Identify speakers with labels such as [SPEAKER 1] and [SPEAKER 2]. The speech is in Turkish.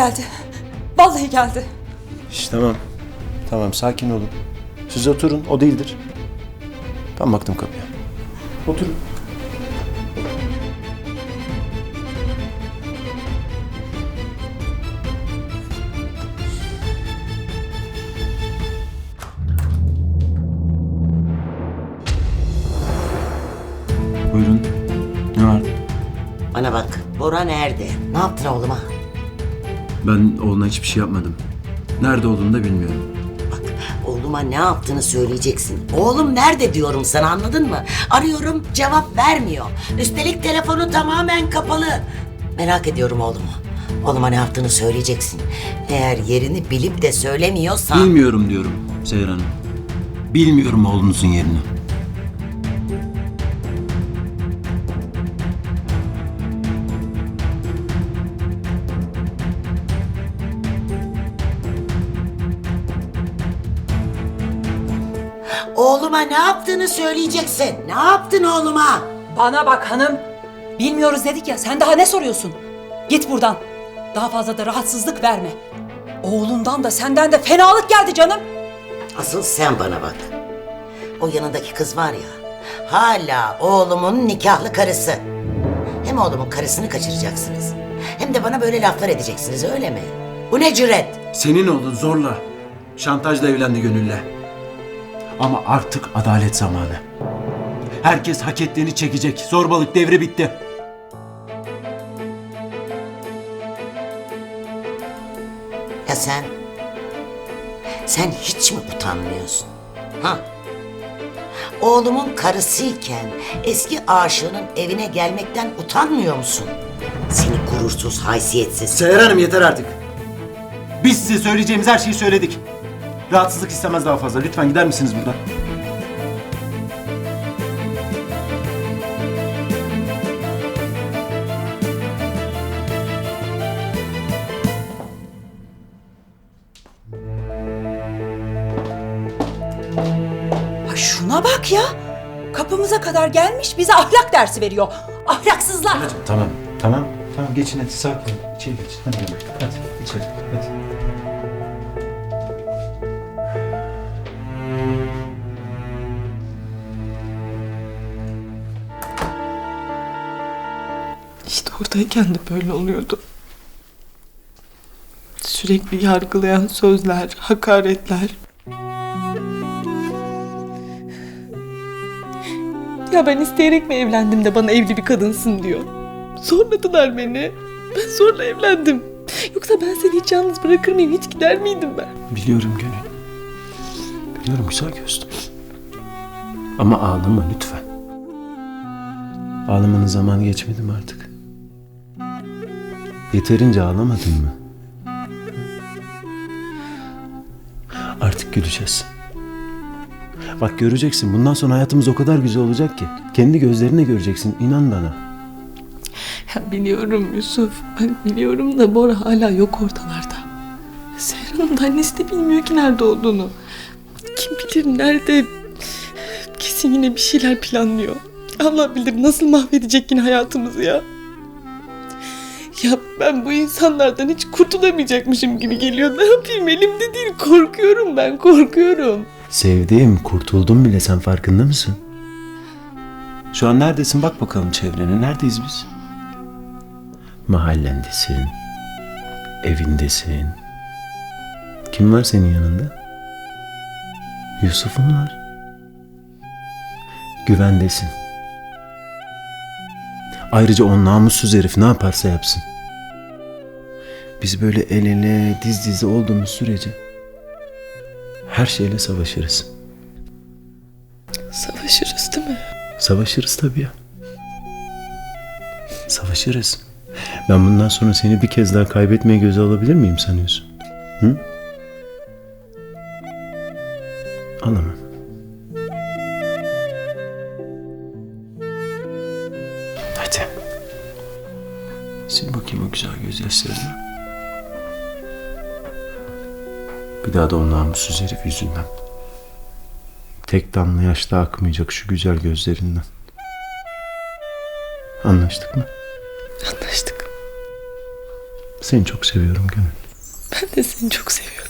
[SPEAKER 1] Geldi. Vallahi geldi.
[SPEAKER 2] Şş, tamam. Tamam sakin olun. Siz oturun o değildir. Ben baktım kapıya. Oturun. Buyurun. Ne var?
[SPEAKER 3] Bana bak, Bora nerede? Ne yaptın oğluma?
[SPEAKER 2] Ben oğluna hiçbir şey yapmadım. Nerede olduğunu da bilmiyorum.
[SPEAKER 3] Bak, oğluma ne yaptığını söyleyeceksin. Oğlum nerede diyorum sana anladın mı? Arıyorum, cevap vermiyor. Üstelik telefonu tamamen kapalı. Merak ediyorum oğlumu. Oğluma ne yaptığını söyleyeceksin. Eğer yerini bilip de söylemiyorsan...
[SPEAKER 2] Bilmiyorum diyorum Seher Hanım. Bilmiyorum oğlunuzun yerini.
[SPEAKER 3] Oğluma ne yaptığını söyleyeceksin. Ne yaptın oğluma?
[SPEAKER 1] Bana bak hanım. Bilmiyoruz dedik ya sen daha ne soruyorsun? Git buradan. Daha fazla da rahatsızlık verme. Oğlundan da senden de fenalık geldi canım.
[SPEAKER 3] Asıl sen bana bak. O yanındaki kız var ya, hala oğlumun nikahlı karısı. Hem oğlumun karısını kaçıracaksınız, hem de bana böyle laflar edeceksiniz öyle mi? Bu ne cüret?
[SPEAKER 2] Senin oğlun zorla. Şantajla evlendi gönülle. Ama artık adalet zamanı. Herkes hak ettiğini çekecek. Zorbalık devri bitti.
[SPEAKER 3] Ya sen, sen hiç mi utanmıyorsun? Ha? Oğlumun karısıyken eski aşığının evine gelmekten utanmıyor musun? Seni gurursuz, haysiyetsiz.
[SPEAKER 2] Seher Hanım yeter artık. Biz size söyleyeceğimiz her şeyi söyledik. Rahatsızlık istemez daha fazla. Lütfen gider misiniz buradan?
[SPEAKER 1] Ha şuna bak ya. Kapımıza kadar gelmiş bize ahlak dersi veriyor. Ahlaksızlar.
[SPEAKER 2] Tamam, tamam. Tamam geçin hadi sakin. İçeri geçin. Hadi yavrum. Hadi içeri. Hadi.
[SPEAKER 4] İşte oradayken de böyle oluyordu. Sürekli yargılayan sözler, hakaretler. Ya ben isteyerek mi evlendim de bana evli bir kadınsın diyor. Zorladılar beni. Ben zorla evlendim. Yoksa ben seni hiç yalnız bırakır mıyım? Hiç gider miydim ben?
[SPEAKER 2] Biliyorum Gönül. Biliyorum güzel gözlüm. Ama ağlama lütfen. Ağlamanın zamanı geçmedi mi artık? Yeterince ağlamadın mı? Artık güleceğiz. Bak göreceksin bundan sonra hayatımız o kadar güzel olacak ki. Kendi gözlerine göreceksin inan bana.
[SPEAKER 4] Ya biliyorum Yusuf. Ben biliyorum da Bora hala yok ortalarda. Serhan'ın da annesi de bilmiyor ki nerede olduğunu. Kim bilir nerede. Kesin yine bir şeyler planlıyor. Allah bilir nasıl mahvedecek yine hayatımızı ya. Ya ben bu insanlardan hiç kurtulamayacakmışım gibi geliyor. Ne yapayım elimde değil. Korkuyorum ben korkuyorum.
[SPEAKER 2] Sevdiğim kurtuldum bile sen farkında mısın? Şu an neredesin bak bakalım çevrene. Neredeyiz biz? Mahallendesin. Evindesin. Kim var senin yanında? Yusuf'un var. Güvendesin. Ayrıca o namussuz herif ne yaparsa yapsın. Biz böyle el ele diz dize olduğumuz sürece her şeyle savaşırız.
[SPEAKER 4] Savaşırız değil mi?
[SPEAKER 2] Savaşırız tabii ya. Savaşırız. Ben bundan sonra seni bir kez daha kaybetmeye göze alabilir miyim sanıyorsun? Hı? Alamam. Hadi. Sil bakayım o güzel gözyaşlarını. Bir daha da o namussuz herif yüzünden. Tek damla yaş da akmayacak şu güzel gözlerinden. Anlaştık mı?
[SPEAKER 4] Anlaştık.
[SPEAKER 5] Seni çok seviyorum Gönül.
[SPEAKER 4] Ben de seni çok seviyorum.